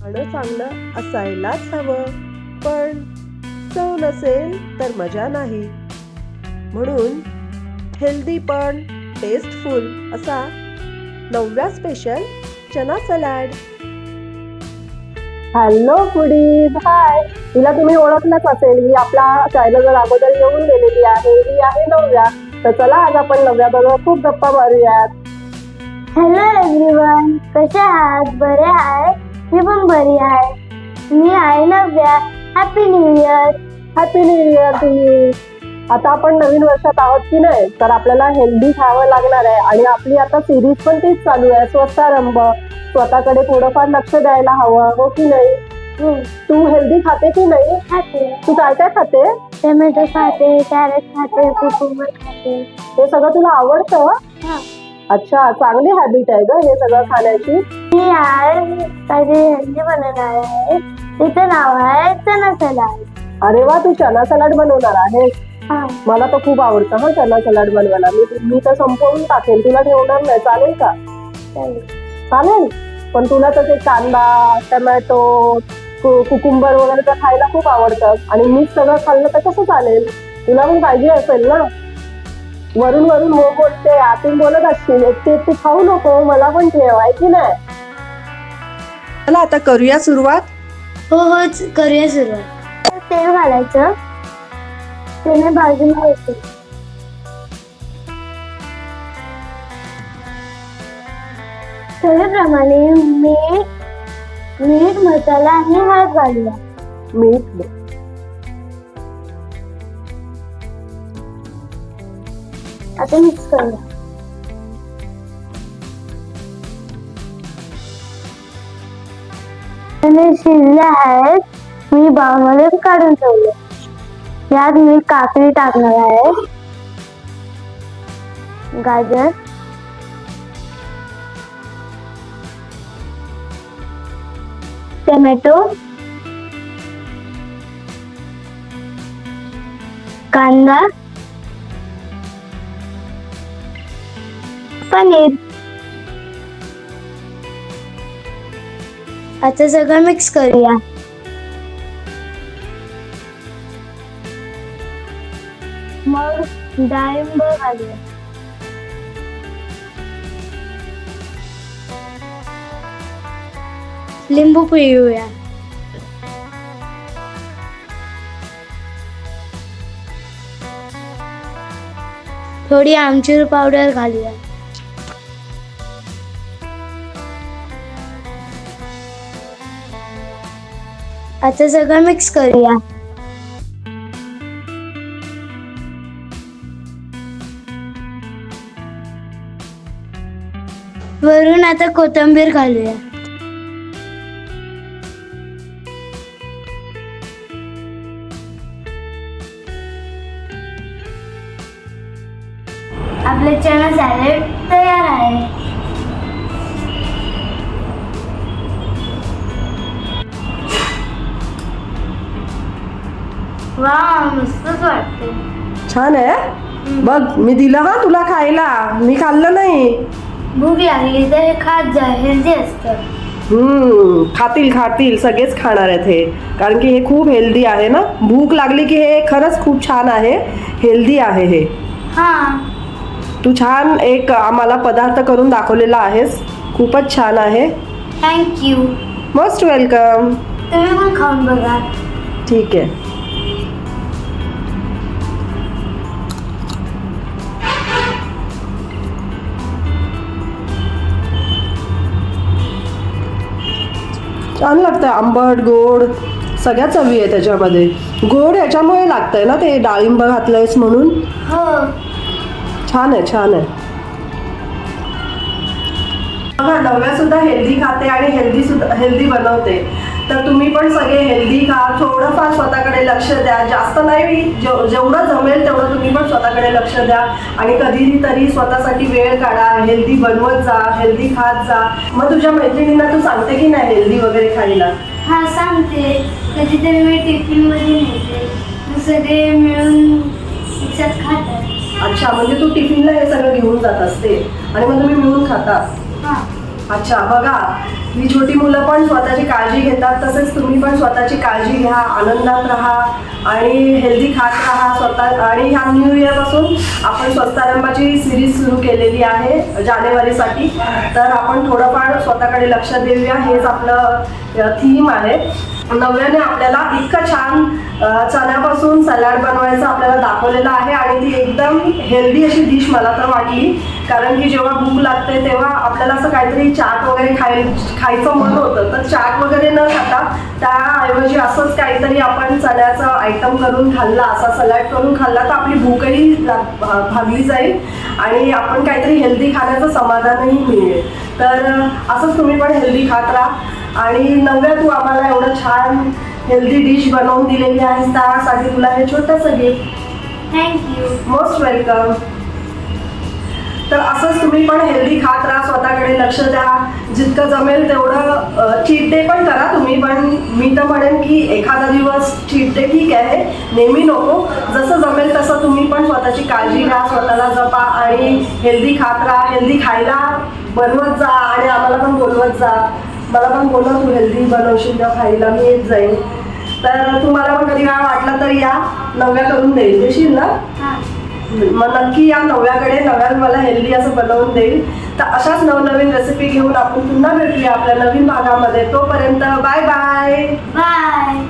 खाणं चांगलं असायलाच हवं. पण चव नसेल तर मजा नाही. म्हणून हेल्दी पण टेस्टफुल असा नवव्या स्पेशल चना सलाड हॅलो फुडीज हाय तिला तुम्ही ओळखलंच असेल. ही आपल्या चॅनलवर अगोदर येऊन गेलेली आहे. ही आहे नवव्या. तर चला आज आपण नवव्या बरोबर खूप गप्पा मारूयात. हॅलो एव्हरीवन कसे आहात? बरे आहे मी पण बरी आहे. मी आहे Navya. Happy new year happy new year तुम्ही आता आपण नवीन वर्षात आहोत की नाही तर आपल्याला हेल्दी खावं लागणार आहे. आणि आपली आता सिरीज पण तीच चालू आहे. स्वस्तारंभ स्वतःकडे थोडंफार लक्ष द्यायला हवं हो की नाही? तू हेल्दी खाते की नाही? खाते. तू काय काय खाते? टोमॅटो खाते कॅरेट खाते कुकुंबर खाते. हे सगळं तुला आवडतं? हा. अच्छा चांगली हॅबिट आहे ग हे सगळं खाण्याची. मी आहे काहीतरी हेल्दी बनवणार आहे तिचं नाव आहे चना सलाड. अरे वा तू चना सलाड बनवणार आहेस. हा. मला तर खूप आवडतं हा चना सलाड बनवायला. मी मी तर संपवून टाकेन तुला ठेवणार नाही चालेल का? चालेल. चालेल. पण तुला तसे कांदा टमॅटो कु- कुकुंबर वगैरे तर खायला खूप आवडतं. आणि मी सगळं खाल्लं तर कसं चालेल? तुला पण पाहिजे असेल ना? वरून वरून मो बोलते आतून बोलत असतील एकटी एकटी खाऊ नको मला पण ठेव आहे की नाही? चला आता करूया सुरुवात. हो हो करूया सुरुवात. तेल घालायचं. त्याने भाजून घ्यायचं. त्याप्रमाणे मीठ मीठ मसाला आणि हळद घालूया. मीठ. आता मिक्स करूया. शिजले आहेत मी बाउलमध्ये काढून ठेवले यात मी काकडी टाकणार आहे. गाजर. टोमॅटो. कांदा. पनीर. आता सगळं मिक्स करूया. मग डाळिंब घालूया. लिंबू पिळूया. थोडी आमचूर पावडर घालूया. आता सगळं मिक्स करूया. वरून आता कोथिंबीर घालूया. आपलं चना सॅलेड तयार आहे. वा मस्तच वाटते छान आहे. बघ मी दिलं हा तुला खायला. मी खाल्लं नाही. भूक लागली तर हे खात जा हेल्दी असतं. हम्म खातील खातील. सगळेच खाणार आहेत हे. कारण की हे खूप हेल्दी आहे ना? भूक लागली की हे खरंच खूप छान आहे. हेल्दी आहे हे. हा. तू छान एक आम्हाला पदार्थ करून दाखवलेला आहेस. खूपच छान आहे. थँक्यू मोस्ट वेलकम तुम्ही पण खाऊन बघा. ठीक आहे. छान लागतं आंबट गोड सगळ्या चवी आहे त्याच्यामध्ये. गोड ह्याच्यामुळे लागतंय ना ते डाळिंब घातलंयस म्हणून? हो. छान आहे छान आहे. बघा नव्या सुद्धा हेल्दी खाते आणि हेल्दी सुद्धा हेल्दी बनवते. तर तुम्ही पण सगळे हेल्दी खा. थोडंफार स्वतःकडे लक्ष द्या. जास्त नाही जेव- जेवढं जमेल तेवढं तुम्ही पण स्वतःकडे लक्ष द्या. आणि कधीही तरी स्वतःसाठी वेळ काढा. हेल्दी बनवत जा. हेल्दी खात जा. मग तुझ्या मैत्रिणींना तू सांगते की नाही हेल्दी वगैरे खायला? हा सांगते. कधीतरी मी टिफिनमध्ये नेते. सगळे मिळून एकसाथ खातात. अच्छा म्हणजे तू टिफिनला हे सगळं घेऊन जात असते. आणि मग तुम्ही मिळून खाता? अच्छा बघा. ही छोटी मुलं पण स्वतःची काळजी घेतात तसेच तुम्ही पण स्वतःची काळजी घ्या आनंदात राहा आणि हेल्दी खात राहा स्वतः. आणि ह्या न्यू इयरपासून आपण स्वस्तारंभाची सिरीज सुरू केलेली आहे जानेवारीसाठी. तर आपण थोडंफार स्वतःकडे लक्ष देऊया हेच आपलं थीम आहे. नव्याने आपल्याला इतकं छान चण्यापासून सलाड बनवायचं आपल्याला दाखवलेलं आहे आणि ती एकदम हेल्दी अशी डिश मला तर वाटली. कारण की जेव्हा भूक लागते तेव्हा आपल्याला असं काहीतरी चाट वगैरे खाय खायचं मन होतं. तर चाट वगैरे न खाता त्याऐवजी असंच काहीतरी आपण चण्याचं आयटम करून खाल्ला असा सलाड करून खाल्ला तर आपली भूकही भागली जाईल आणि आपण काहीतरी हेल्दी खाण्याचं समाधानही मिळेल. तर असंच तुम्ही पण हेल्दी खात राहा. आणि नव्या तू आम्हाला एवढं छान हेल्दी डिश बनवून दिलेली आहेस त्यासाठी तुला हे छोटंसं गिफ्ट थँक्यू मोस्ट वेलकम तर असंच तुम्ही पण हेल्दी खात राहा स्वतःकडे लक्ष द्या. जितकं जमेल तेवढं चीट डे पण करा तुम्ही पण मी तर म्हणेन की एखादा दिवस चीट डे ठीक आहे नेहमी नको. जसं जमेल तसं तुम्ही पण स्वतःची काळजी घ्या स्वतःला जपा आणि हेल्दी खात राहा हेल्दी खायला बनवत जा आणि आम्हाला पण बोलवत जा. मला पण बोलव तू हेल्दी बनवशील तेव्हा खायला मी येत जाईन. तर तुम्हाला पण कधी काय वाटलं तर या. नव्या करून देईल देशील ना? मग नक्की या नव्याकडे नव्याने मला हेल्दी असं बनवून देईल. तर अशाच नवनवीन रेसिपी घेऊन आपण पुन्हा भेटूया आपल्या नवीन भागामध्ये. तोपर्यंत बाय बाय बाय